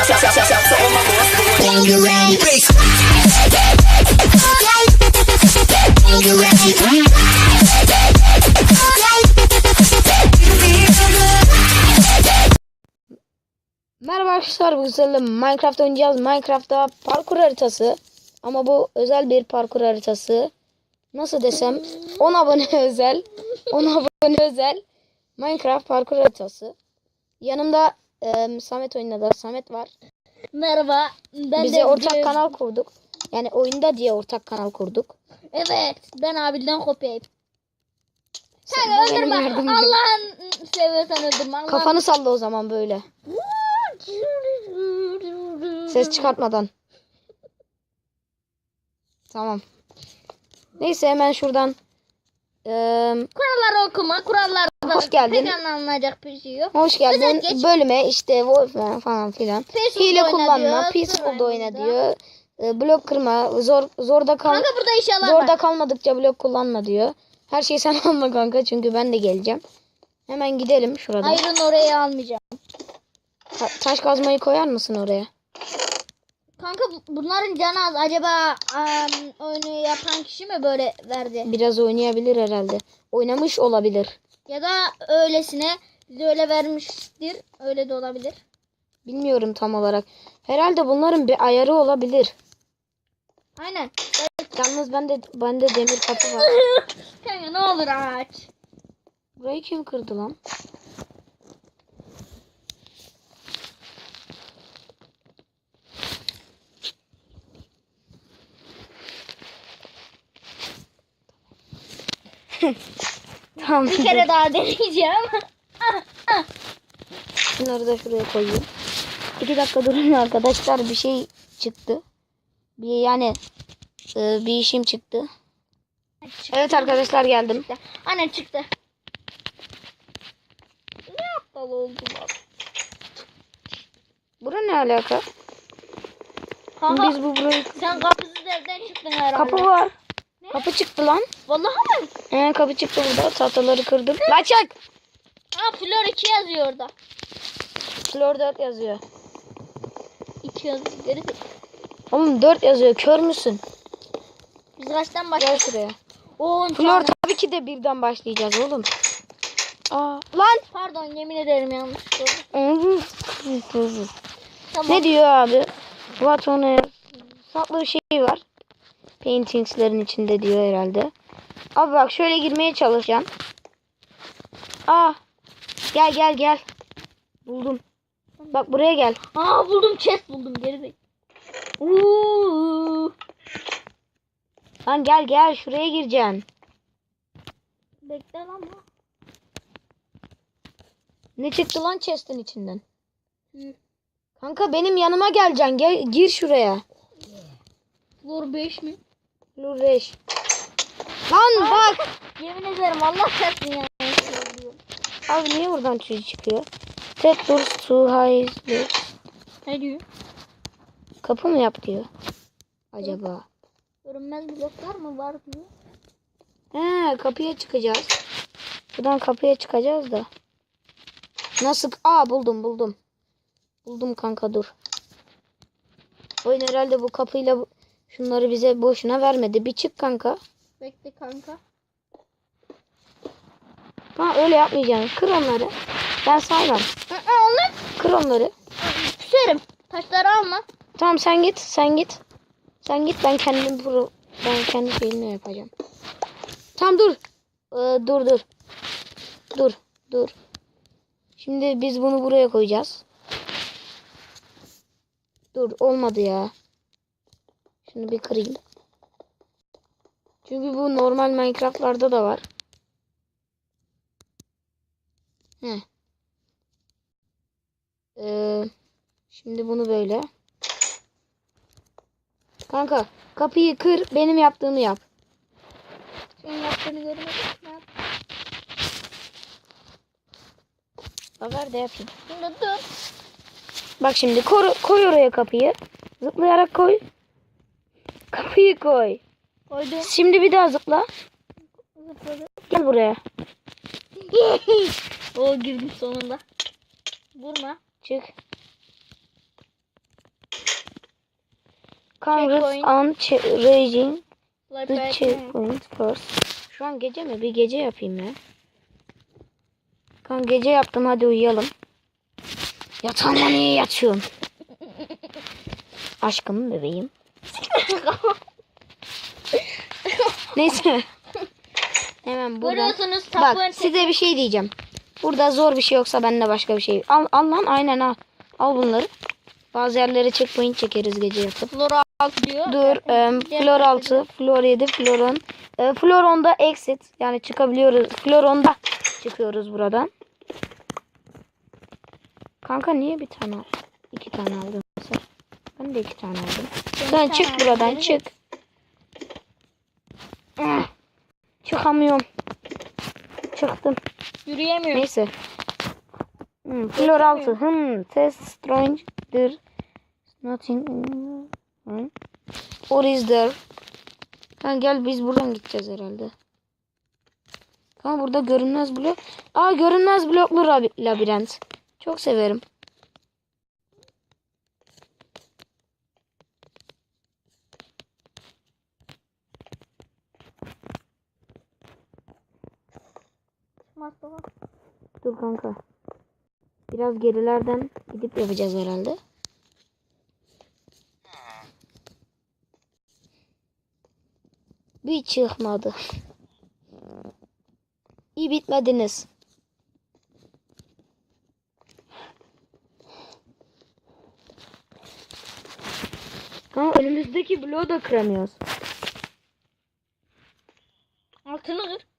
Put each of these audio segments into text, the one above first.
When you're ready. Merhaba arkadaşlar bu güzel Minecraft oynayacağız. Minecraft'ta parkur haritası. Ama bu özel bir parkur haritası. Nasıl desem 10 abone özel. 10 abone özel. Minecraft parkur haritası. Yanımda e, Samet oynadı. Samet var. Merhaba. Ben Bize de ortak video- kanal kurduk. Yani oyunda diye ortak kanal kurduk. Evet. Ben abiden kopyayım. Sen öldürme. Allah'ın seviyorsan öldürme. Allah'ın... Kafanı salla o zaman böyle. Ses çıkartmadan. Tamam. Neyse hemen şuradan e, Kuralları okuma. Kurallarda Hoş geldin. pek anlanacak bir şey yok. Hoş geldin Özet geç. bölüme işte Wolfman falan filan. Peaceful Hile oyna kullanma, diyor, peaceful oyna Survival'da. diyor. E, blok kırma, zor zorda kal Kanka burada inşallah zorda var. kalmadıkça blok kullanma diyor. Her şeyi sen alma kanka çünkü ben de geleceğim. Hemen gidelim şuradan. Ayrın oraya almayacağım. Ta- taş kazmayı koyar mısın oraya? Kanka bu- bunların canı az. Acaba um, oyunu yapan kişi mi böyle verdi? Biraz oynayabilir herhalde. Oynamış olabilir. Ya da öylesine bize öyle vermiştir. Öyle de olabilir. Bilmiyorum tam olarak. Herhalde bunların bir ayarı olabilir. Aynen. Yalnız bende bende demir kapı var. Kanka ne olur aç. Burayı kim kırdı lan? tamam. Bir kere daha deneyeceğim. Şunları da şuraya koyayım. İki dakika durun arkadaşlar. Bir şey çıktı. Bir yani e, bir işim çıktı. Evet arkadaşlar geldim. Anne çıktı. Ne aptal oldu bak. Bura ne alaka? Kanka Biz bu burayı sen kapısız evden çıktın herhalde. kapı var. Kapı çıktı lan. Vallahi mi? He, kapı çıktı burada. Tahtaları kırdım. Lan çek. Ha flor 2 yazıyor orada. Flor 4 yazıyor. 2 yazıyor. Geri. Oğlum 4 yazıyor. Kör müsün? Biz kaçtan Gel başlayalım? şuraya. 10 Flor tabii ki de birden başlayacağız oğlum. Aa, lan. Pardon yemin ederim yanlış oldu. Tamam. Ne diyor abi? What on earth? Saklı bir şey var. Paintings'lerin içinde diyor herhalde. Abi bak şöyle girmeye çalışacağım. Aa. Gel gel gel. Buldum. Bak buraya gel. Aa buldum chest buldum geri. Uuu. Lan gel gel şuraya gireceksin. Bekle lan bu. Ne çıktı lan chest'in içinden? Hı. Kanka benim yanıma geleceksin. Gel gir şuraya. Flor 5 mi? Lureş. Lan bak. Yemin ederim Allah çarpsın ya. Abi niye buradan çocuk çıkıyor? Tek dur su hayızlı. Ne diyor? Kapı mı yap diyor. Acaba. Görünmez bloklar mı var diyor. He kapıya çıkacağız. Buradan kapıya çıkacağız da. Nasıl? Aa buldum buldum. Buldum kanka dur. Oyun herhalde bu kapıyla şunları bize boşuna vermedi. Bir çık kanka. Bekle kanka. Ha öyle yapmayacaksın. Kır onları. Ben saymam. Onlar Kır onları. küserim. Taşları alma. Tamam sen git. Sen git. Sen git ben kendim pro ben kendi şeyimi yapacağım. Tamam dur. Ee, dur dur. Dur. Dur. Şimdi biz bunu buraya koyacağız. Dur olmadı ya. Şunu bir kırayım. Çünkü bu normal Minecraft'larda da var. Heh. Ee, şimdi bunu böyle. Kanka kapıyı kır benim yaptığımı yap. Senin yaptığını görmedim. Yap? Haber de yapayım. Şimdi dur. Bak şimdi koy, koy oraya kapıyı. Zıplayarak koy. Kapıyı koy. Koydum. Şimdi bir daha zıpla. Zıpladı. Gel buraya. o girdim sonunda. Vurma. Çık. Congress on raging the checkpoint first. Şu an gece mi? Bir gece yapayım ya. Kan gece yaptım hadi uyuyalım. Yatağıma niye yatıyorum? Aşkım bebeğim. Neyse. Hemen buradan. Görüyorsunuz Bak size bir şey diyeceğim. Burada zor bir şey yoksa ben de başka bir şey. Al, al lan aynen al. Al bunları. Bazı yerlere checkpoint çekeriz gece yatıp. Flora alt diyor. Dur. em, flor 6, flor 7, flor 10. E, flor 10'da exit. Yani çıkabiliyoruz. Flor 10'da çıkıyoruz buradan. Kanka niye bir tane iki tane aldın? Ben de iki tane aldım. Sen çık tane buradan aldım. çık. Ah, Çıkamıyorum. Çıktım. Yürüyemiyorum. Neyse. Hmm, flor 6. Hmm, test strange'dir. Nothing. Hmm. Or is there? Ha, gel biz buradan gideceğiz herhalde. Ha burada görünmez blok. Aa görünmez bloklu labirent. Çok severim. Dur kanka. Biraz gerilerden gidip yapacağız herhalde. Bir çıkmadı. İyi bitmediniz. Kanka önümüzdeki bloğu da kıramıyoruz. Altını kır.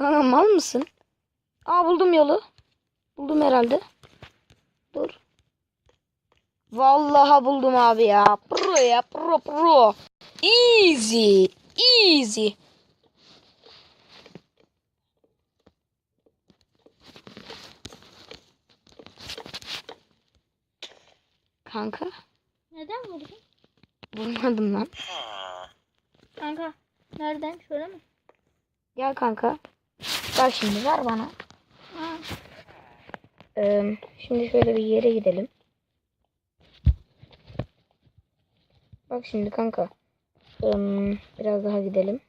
Kanka mal mısın? Aa buldum yolu. Buldum herhalde. Dur. Vallahi buldum abi ya. Pro ya pro pro. Easy. Easy. Kanka. Neden vurdun? Vurmadım lan. Kanka. Nereden? Şöyle mi? Gel kanka. Bak şimdi ver bana. Ee, şimdi şöyle bir yere gidelim. Bak şimdi kanka. Ee, biraz daha gidelim.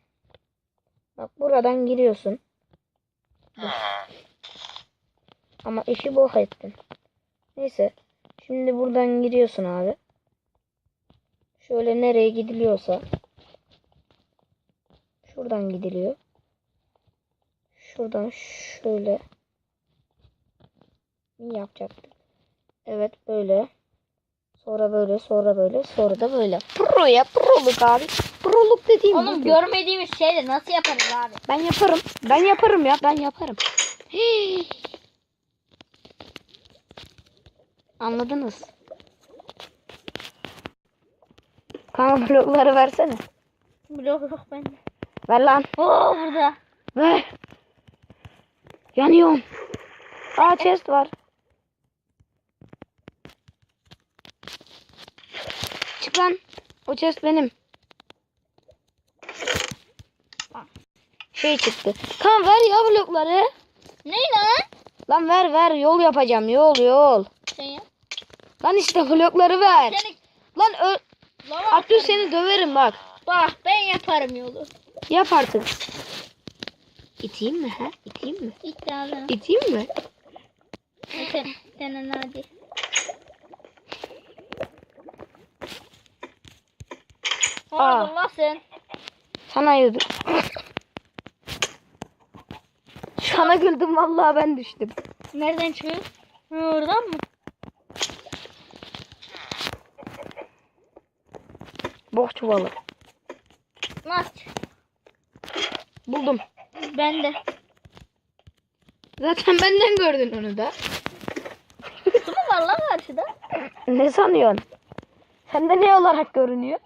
Bak buradan giriyorsun. Ama işi bok ettin. Neyse. Şimdi buradan giriyorsun abi. Şöyle nereye gidiliyorsa. Şuradan gidiliyor. Şuradan şöyle yapacaktık. Evet böyle. Sonra böyle, sonra böyle, sonra da böyle. Pro ya, proluk abi. Proluk dediğim Oğlum budur. görmediğimiz şeyle nasıl yaparız abi? Ben yaparım. Ben yaparım ya, ben yaparım. Hii. Anladınız. Kanka blokları versene. Blok yok bende. Ver lan. Oo burada. Ver. Yanıyorum. Aa chest var. Çık lan. O chest benim. Şey çıktı. Kan ver ya blokları. Ne lan? Lan ver ver yol yapacağım yol yol. Sen yap. Lan işte blokları ver. Seni Lan ö lava Abdül seni döverim bak. Bak ben yaparım yolu. Yap artık. İteyim mi ha? İteyim mi? Ağzına. İteyim mi? Sen, sen hadi. Aa. Sen. Sana güldüm. Sana güldüm vallahi ben düştüm. Nereden çıkıyor? Ha, Oradan mı? Bok çuvalı. Nasıl? Buldum. Ben de. Zaten benden gördün onu da. Su mu var lan karşıda? Ne sanıyorsun? Sende ne olarak görünüyor?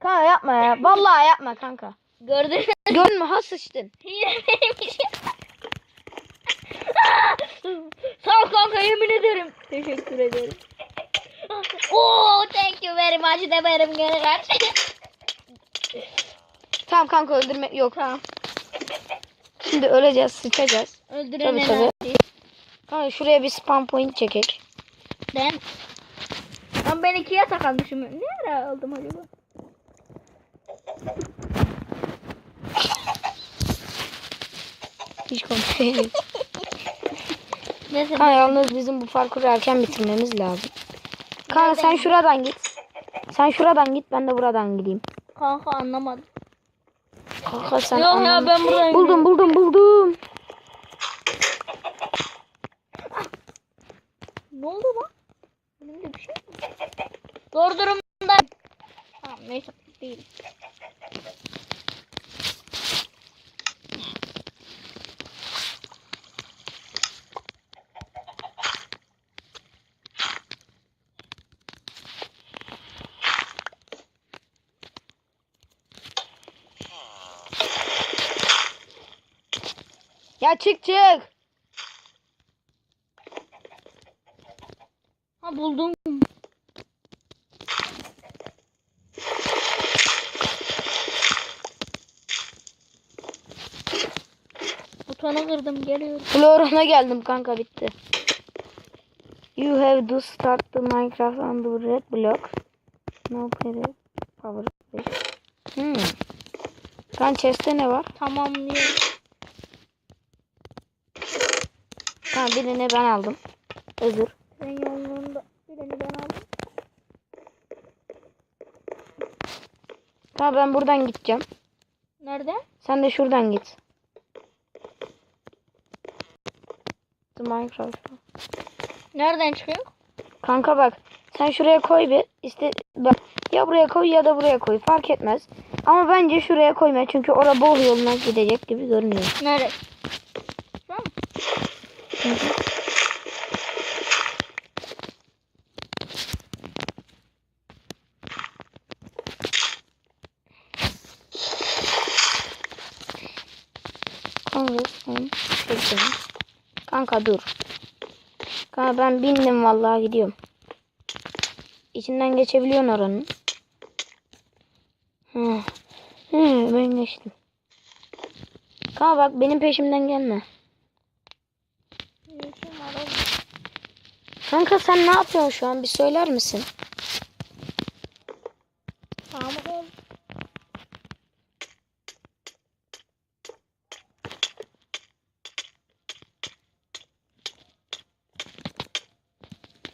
Kanka yapma ya. Vallahi yapma kanka. Gördün mü? Gördün mü? Ha sıçtın. Sağ ol kanka yemin ederim. Teşekkür ederim. Oo thank you very much de benim gene Tamam kanka öldürmek yok. Tamam. Şimdi öleceğiz, sıçacağız. Öldürene Tabii, tabii. Kanka şuraya bir spam point çekek. Ben ben ben ikiye takalmışım. Ne ara aldım acaba? Hiç konuşmayayım. Ha yalnız bizim bu parkuru erken bitirmemiz lazım. Kanka sen şuradan git. Sen şuradan git ben de buradan gideyim. Kanka anlamadım. Kanka sen Yok ya ben buradan Buldum buldum buldum. Ne oldu lan? Elimde bir şey mi? Zor durumda. Tamam neyse değil. Ya çık çık. Ha buldum. Butonu kırdım geliyorum. Florona geldim kanka bitti. You have to start the Minecraft on the red block. No power. Power. Hmm. Kan chest'te ne var? Tamam diyorum. Ha birini ben aldım. Özür. Ben yolunda birini ben aldım. Tamam ben buradan gideceğim. Nerede? Sen de şuradan git. The Minecraft. Nereden çıkıyor? Kanka bak sen şuraya koy bir. İşte bak ya buraya koy ya da buraya koy fark etmez. Ama bence şuraya koyma çünkü orada bol yoluna gidecek gibi görünüyor. Nerede? Kanka dur. Kanka ben bindim vallahi gidiyorum. İçinden geçebiliyorsun oranın. Hı, ben geçtim. Kanka bak benim peşimden gelme. Ne işim var oğlum? Kanka sen ne yapıyorsun şu an bir söyler misin? Tamam.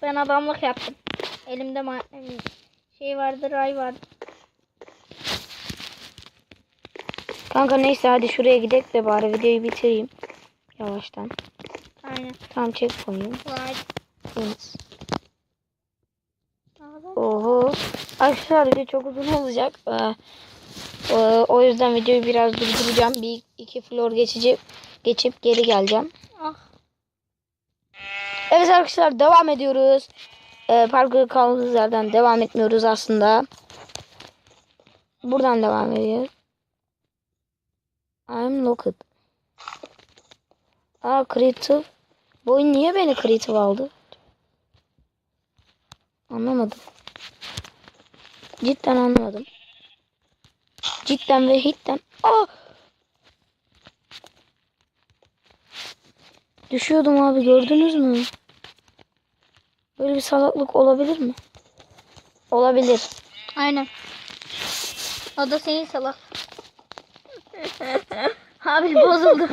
Ben adamlık yaptım. Elimde şey vardı, ray vardı. Kanka neyse hadi şuraya gidelim de bari videoyu bitireyim. Yavaştan. Aynen. Tamam çek koyayım. Vay. Adam- Oho. Arkadaşlar video çok uzun olacak. Ee, e, o yüzden videoyu biraz durduracağım. Bir iki floor geçici geçip geri geleceğim. Ah. Evet arkadaşlar devam ediyoruz. Ee, parkur kaldığımız yerden devam etmiyoruz aslında. Buradan devam ediyoruz. I'm locked. Aa creative. Bu oyun niye beni creative aldı? Anlamadım. Cidden anlamadım. Cidden ve hitten. Aa! Düşüyordum abi gördünüz mü? Böyle bir salaklık olabilir mi? Olabilir. Aynen. O da senin salak. Abi bozuldu.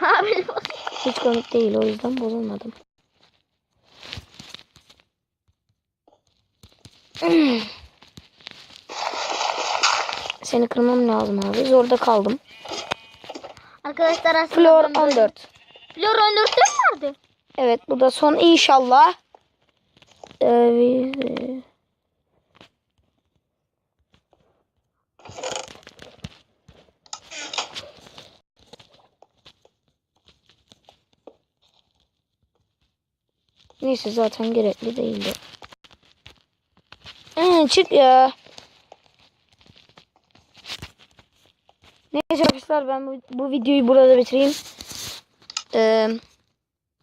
Abi bozuldu. Hiç komik değil o yüzden bozulmadım. Seni kırmam lazım abi. Zorda kaldım. Arkadaşlar aslında Flor ben böyle- 14. Flor 14'te mi vardı? Evet bu da son inşallah. Biz- Neyse zaten gerekli değildi. Ee, çık ya. Neyse arkadaşlar ben bu, bu videoyu burada bitireyim. Ee,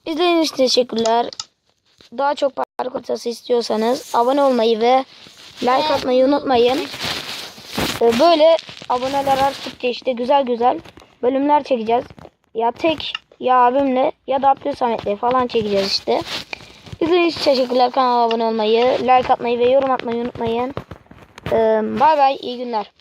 İzlediğiniz için teşekkürler. Daha çok parkur haritası istiyorsanız abone olmayı ve like atmayı unutmayın. Ee, Böyle aboneler arttıkça işte güzel güzel bölümler çekeceğiz. Ya tek ya abimle ya da Abdül Samet'le falan çekeceğiz işte. İzlediğiniz için teşekkürler. Kanala abone olmayı, like atmayı ve yorum atmayı unutmayın. Bay bay. iyi günler.